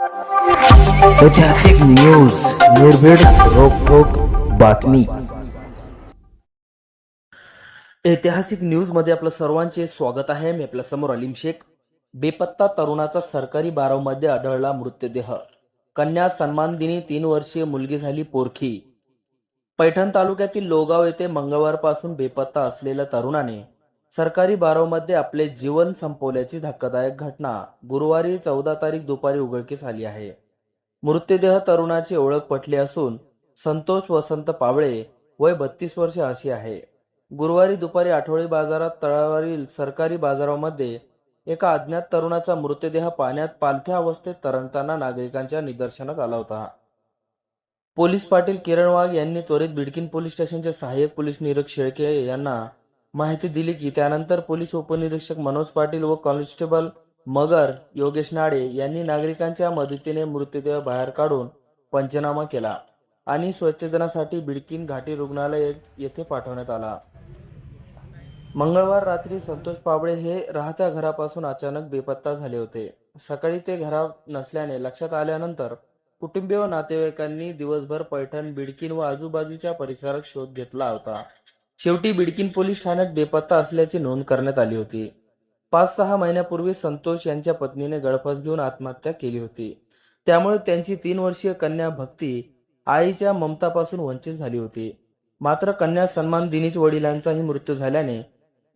ऐतिहासिक न्यूज निर्भीड रोखोक बातमी. ऐतिहासिक न्यूजमध्ये आपलं सर्वांचे स्वागत आहे. मी आपल्यासमोर अलीम शेख. बेपत्ता तरुणाचा सरकारी बारावमध्ये आढळला मृतदेह. कन्या सन्मान दिनी तीन वर्षीय मुलगी झाली पोरखी. पैठण तालुक्यातील लोगाव येथे मंगळवारपासून बेपत्ता असलेल्या तरुणाने सरकारी बारावमध्ये आपले जीवन संपवल्याची धक्कादायक घटना गुरुवारी चौदा तारीख दुपारी उघडकीस आली आहे. मृतदेह तरुणाची ओळख पटली असून संतोष वसंत पावळे वय बत्तीस वर्ष अशी आहे. गुरुवारी दुपारी आठवडी बाजारात तळावरील सरकारी बाजारामध्ये एका अज्ञात तरुणाचा मृतदेह पाण्यात पालथ्या अवस्थेत तरंगताना नागरिकांच्या निदर्शनात आला होता. पोलीस पाटील किरण वाघ यांनी त्वरित बिडकिन पोलीस स्टेशनचे सहाय्यक पोलीस निरीक्षक शेळके यांना माहिती दिली की त्यानंतर पोलीस उपनिरीक्षक मनोज पाटील व कॉन्स्टेबल मगर योगेश नाडे यांनी नागरिकांच्या मदतीने मृतदेह बाहेर काढून पंचनामा केला आणि स्वच्छतेसाठी बिडकीन घाटी रुग्णालय येथे पाठवण्यात आला. मंगळवार रात्री संतोष पाबळे हे राहत्या घरापासून अचानक बेपत्ता झाले होते. सकाळी ते घरा नसल्याने लक्षात आल्यानंतर कुटुंबीय व नातेवाईकांनी दिवसभर पैठण बिडकीन व आजूबाजूच्या परिसरात शोध घेतला होता. शेवटी बिडकीन पोलीस ठाण्यात बेपत्ता असल्याची नोंद करण्यात आली होती. पाच सहा महिन्यापूर्वी संतोष यांच्या पत्नीने गळफास घेऊन आत्महत्या केली होती. त्यामुळे त्यांची तीन वर्षीय कन्या भक्ती आईच्या ममतापासून वंचित झाली होती. मात्र कन्या सन्मान दिनीच वडिलांचाही मृत्यू झाल्याने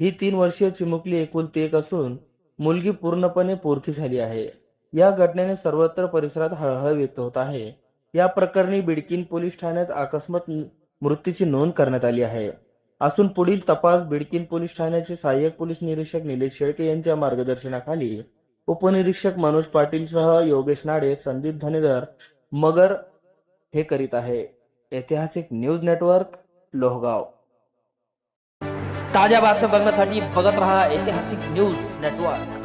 ही तीन वर्षीय चिमुकली एकुलती एक असून मुलगी पूर्णपणे पोरखी झाली आहे. या घटनेने सर्वत्र परिसरात हळहळ व्यक्त होत आहे. या प्रकरणी बिडकीन पोलीस ठाण्यात अकस्मात मृत्यूची नोंद करण्यात आली आहे. असून पुढील तपास बिडकीन पोलीस ठाण्याचे सहाय्यक पोलीस निरीक्षक निलेश शेळके यांच्या मार्गदर्शनाखाली उपनिरीक्षक मनोज पाटीलसह योगेश नाडे संदीप धनेधर मगर हे करीत आहे. ऐतिहासिक न्यूज नेटवर्क लोहगाव. ताज्या बातम्या बघण्यासाठी बघत रहा ऐतिहासिक न्यूज नेटवर्क.